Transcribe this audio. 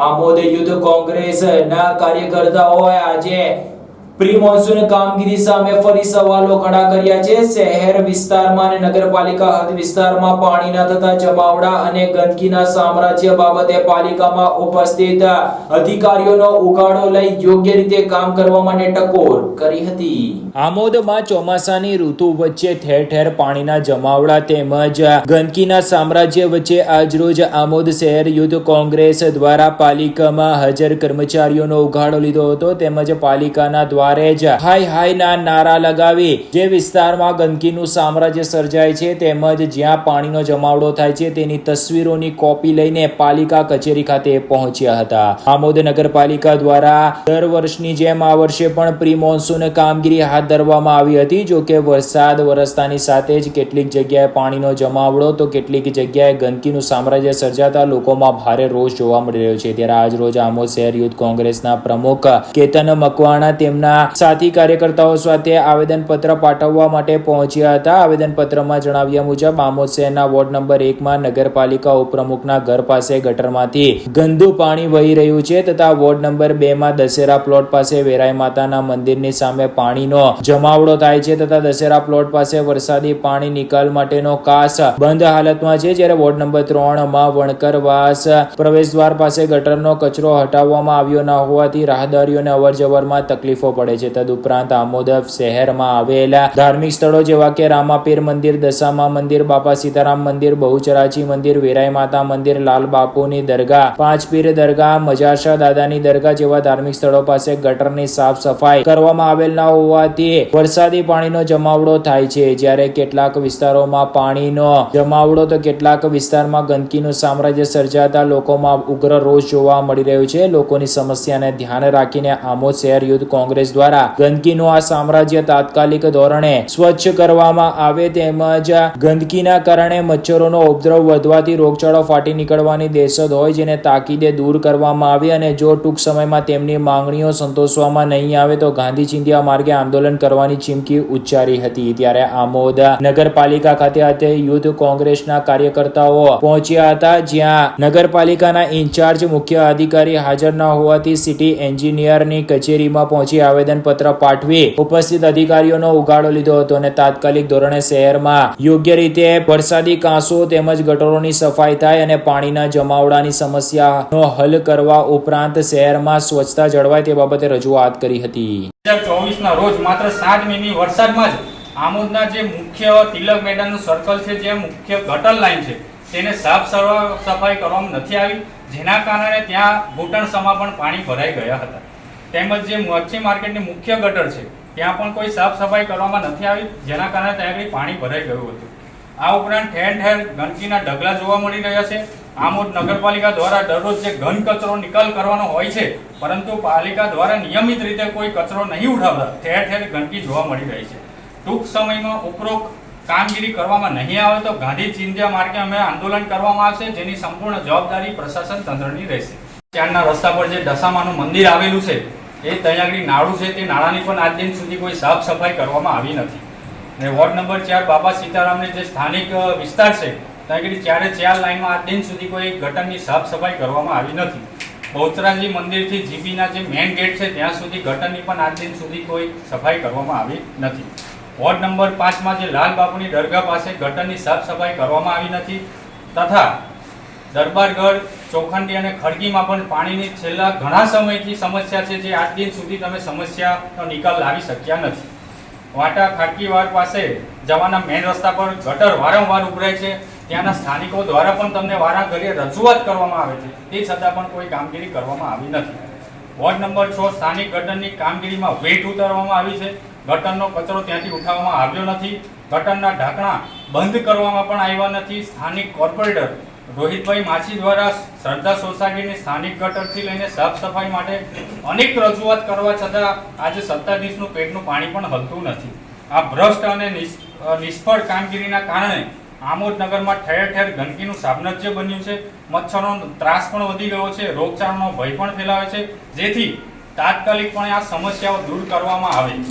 Amod youth કોંગ્રેસના કાર્યકર્તાઓએ આજે પ્રી મોન્સૂન કામગીરી સામે ફરી સવાલો ખડા કર્યા છે. શહેર વિસ્તારમાં અને નગરપાલિકા હદ વિસ્તારમાં પાણીના થતા જમાવડા અને ગંદકીના સામ્રાજ્ય બાબતે પાલિકામાં ઉપસ્થિત અધિકારીઓનો ઉગાડો લઈ યોગ્ય રીતે કામ કરવા માટે ટકોર કરી હતી. આમોદમાં ચોમાસાની ઋતુ વચ્ચે ઠેર ઠેર પાણીના જમાવડા તેમજ ગંદકીના સામ્રાજ્ય વચ્ચે આજરોજ આમોદ શહેર યુદ્ધ કોંગ્રેસ દ્વારા પાલિકામાં હાજર કર્મચારીઓનો ઉઘાડો લીધો હતો. તેમજ પાલિકાના દ્વારે જ. હાય હાય ના નારા લગાવી. જે વિસ્તારમાં ગંદકીનું સામ્રાજ્ય સર્જાય છે તેમજ જ્યાં પાણીનો જમાવડો થાય છે તેની તસવીરોની કોપી લઈને પાલિકા કચેરી ખાતે પહોંચ્યા હતા. આમોદ નગરપાલિકા દ્વારા દર વર્ષની જેમ આ વર્ષે પણ પ્રી મોન્સૂન કામગીરી હાથ ધરવામાં આવી હતી. જો કે વરસાદ વરસતાની સાથે જ કેટલીક જગ્યાએ પાણીનો જમાવડો, તો કેટલીક જગ્યાએ ગંદકીનું સામ્રાજ્ય સર્જાતા લોકોમાં ભારે રોષ જોવા મળી રહ્યો છે. ત્યારે આજ રોજ આમોદ શહેર યુથ કોંગ્રેસના પ્રમુખ કેતન મકવાણા તેમના સાથી કાર્યકર્તાઓ સાથે આવેદન પત્ર પાઠવવા માટે પહોંચ્યા હતા. આવેદન પત્રમાં જણાવ્યા મુજબ, આમોદ શહેરના વોર્ડ નંબર એકમાં નગરપાલિકા ઉપપ્રમુખના ઘર પાસે ગટરમાંથી ગંદુ પાણી વહી રહ્યું છે તથા વોર્ડ નંબર બે માં દશેરા પ્લોટ પાસે વેરાઈ માતાના મંદિરની સામે પાણીનો જમાવડો થાય છે તથા દશેરા પ્લોટ પાસે વરસાદી પાણી નિકાલ માટેનો કાસ બંધ હાલતમાં છે. જ્યારે વોર્ડ નંબર ત્રણમાં વણકરવાસ પ્રવેશ દ્વાર પાસે ગટરનો કચરો હટાવવામાં આવ્યો ન હોવાથી રાહદારીઓને અવર જવરમાં તકલીફો પડે છે. તદુપરાંત આમોદવ શહેરમાં આવેલા ધાર્મિક સ્થળો જેવા કે રામાપીર મંદિર, દશામા મંદિર, બાપા સીતારામ મંદિર બહુચરાચી મંદિર, વેરાઈ માતા મંદિર, લાલ બાપુની દરગાહ પાંચ દરગાહ, મજાશા દાદાની દરગાહ જેવા ધાર્મિક સ્થળો પાસે ગટરની સાફ સફાઈ કરવામાં આવેલ ન હોવાથી વરસાદી પાણીનો જમાવડો થાય છે. જ્યારે કેટલાક વિસ્તારોમાં પાણીનો જમાવડો તો કેટલાક વિસ્તારમાં ગંદકીનું સામ્રાજ્ય સર્જાતા લોકોમાં ઉગ્ર રોષ જોવા મળી રહ્યો છે. લોકોની સમસ્યાને ધ્યાન રાખીને આમોદ શહેર યુથ કોંગ્રેસ દ્વારા ગંદકીનું આ સામ્રાજ્ય તાત્કાલિક ધોરણે સ્વચ્છ કરવામાં આવે તેમજ ગંદકીના કારણે મચ્છરોનો ઉપદ્રવ વધવાથી રોગચાળો ફાટી નીકળવાની દહેશત હોય જેને તાકીદે દૂર કરવામાં આવે અને જો ટૂંક સમયમાં તેમની માંગણીઓ સંતોષવામાં નહીં આવે તો ગાંધી ચિંધ્યા માર્ગે આંદોલન કરવાની ચીમકી ઉચ્ચારી હતી. ત્યારે આમોદ નગરપાલિકા ખાતે આજે યુથ કોંગ્રેસના કાર્યકર્તાઓ પહોંચ્યા હતા, જ્યાં નગરપાલિકાના ઇન્ચાર્જ મુખ્ય અધિકારી હાજર ન હોવાથી સિટી એન્જિનિયરની કચેરીમાં પહોંચી આવેદન પત્ર પાઠવી ઉપસ્થિત અધિકારીઓનો ઉગાડો લીધો હતો અને તાત્કાલિક ધોરણે શહેરમાં યોગ્ય રીતે વરસાદી કાંસો તેમજ ગટરોની સફાઈ થાય અને પાણીના જમાવડાની સમસ્યાનો હલ કરવા ઉપરાંત શહેરમાં સ્વચ્છતા જળવાય તે બાબતે રજૂઆત કરી હતી. ચોવીસના રોજ માત્ર સાત મિનિટ વરસાદમાં જ આમોદના જે મુખ્ય તિલક મેદાનનું સર્કલ છે, જે મુખ્ય ગટર લાઈન છે, તેને સાફ સફાઈ કરવામાં નથી આવી, જેના કારણે ત્યાં ઘૂંટણસમાં પણ પાણી ભરાઈ ગયા હતા. તેમજ જે મચ્છી માર્કેટની મુખ્ય ગટર છે, ત્યાં પણ કોઈ સાફ સફાઈ કરવામાં નથી આવી, જેના કારણે ત્યાં આગળ પાણી ભરાઈ ગયું હતું. આ ઉપરાંત ઠેર ઠેર ગંદકીના ઢગલા જોવા મળી રહ્યા છે. આમોદ નગરપાલિકા દ્વારા દરરોજ જે ઘન કચરો નિકાલ કરવાનો હોય છે, પરંતુ પાલિકા દ્વારા નિયમિત રીતે કોઈ કચરો નહીં ઉઠાવતા ઠેર ઠેર ગંદકી જોવા મળી રહી છે. ટૂંક સમયમાં ઉપરોક્ત કામગીરી કરવામાં નહીં આવે તો ગાંધી ચિંધ્યા માર્ગે અમે આંદોલન કરવામાં આવશે, જેની સંપૂર્ણ જવાબદારી પ્રશાસન તંત્રની રહેશે. ત્યારના રસ્તા પર જે દશામાનું મંદિર આવેલું છે એ ત્યાં આગળ નાળું છે તે નાળાની પણ આજ દિન સુધી કોઈ સાફ સફાઈ કરવામાં આવી નથી. અને વોર્ડ નંબર ચાર બાબા સીતારામને જે સ્થાનિક વિસ્તાર છે, ત્યાં ચારે ચાર લાઈનમાં આજ દિન સુધી કોઈ ગટરની સાફ સફાઈ કરવામાં આવી નથી. બહુચરાજી મંદિરથી જીબીના જે મેઇન ગેટ છે, ત્યાં સુધી ગટરની પણ આજ દિન સુધી કોઈ સફાઈ કરવામાં આવી નથી. વોર્ડ નંબર પાંચમાં જે લાલ બાપુની દરગાહ પાસે ગટરની સાફ સફાઈ કરવામાં આવી નથી. તથા દરબારગઢ ચોખંડી અને ખડગીમાં પણ પાણીની છેલ્લા ઘણા સમયથી સમસ્યા છે જે આજ દિન સુધી તમે સમસ્યાનો નિકાલ લાવી શક્યા નથી. વાટા ખાટકીવાર પાસે જવાના મેઇન રસ્તા પર ગટર વારંવાર ઉભરાય છે. ત્યાંના સ્થાનિકો દ્વારા પણ તમને વારાઘડીએ રજૂઆત કરવામાં આવે છે. તે છતાં પણ કોઈ કામગીરી કરવામાં આવી નથી. વોર્ડ નંબર છ સ્થાનિક ગટરની કામગીરીમાં વેટ ઉતારવામાં આવી છે. ગટરનો કચરો ત્યાંથી ઉઠાવવામાં આવ્યો નથી. ગટરના ઢાંકણા બંધ કરવામાં પણ આવ્યા નથી. સ્થાનિક કોર્પોરેટર રોહિતભાઈ માછી દ્વારા શ્રદ્ધા સોસાયટીની સ્થાનિક ગટરથી લઈને સાફ સફાઈ માટે અનેક રજૂઆત કરવા છતાં આજે સત્તાધીશનું પેટનું પાણી પણ હલતું નથી. આ ભ્રષ્ટ અને નિષ્ફળ કામગીરીના કારણે આમોદ નગરમાં ઠેર ઠેર ગંદકીનું સામ્રાજ્ય બન્યું છે. મચ્છરનો ત્રાસ પણ વધી ગયો છે, રોગચાળાનો ભય પણ ફેલાવે છે. જેથી તાત્કાલિકપણે આ સમસ્યાઓ દૂર કરવામાં આવે.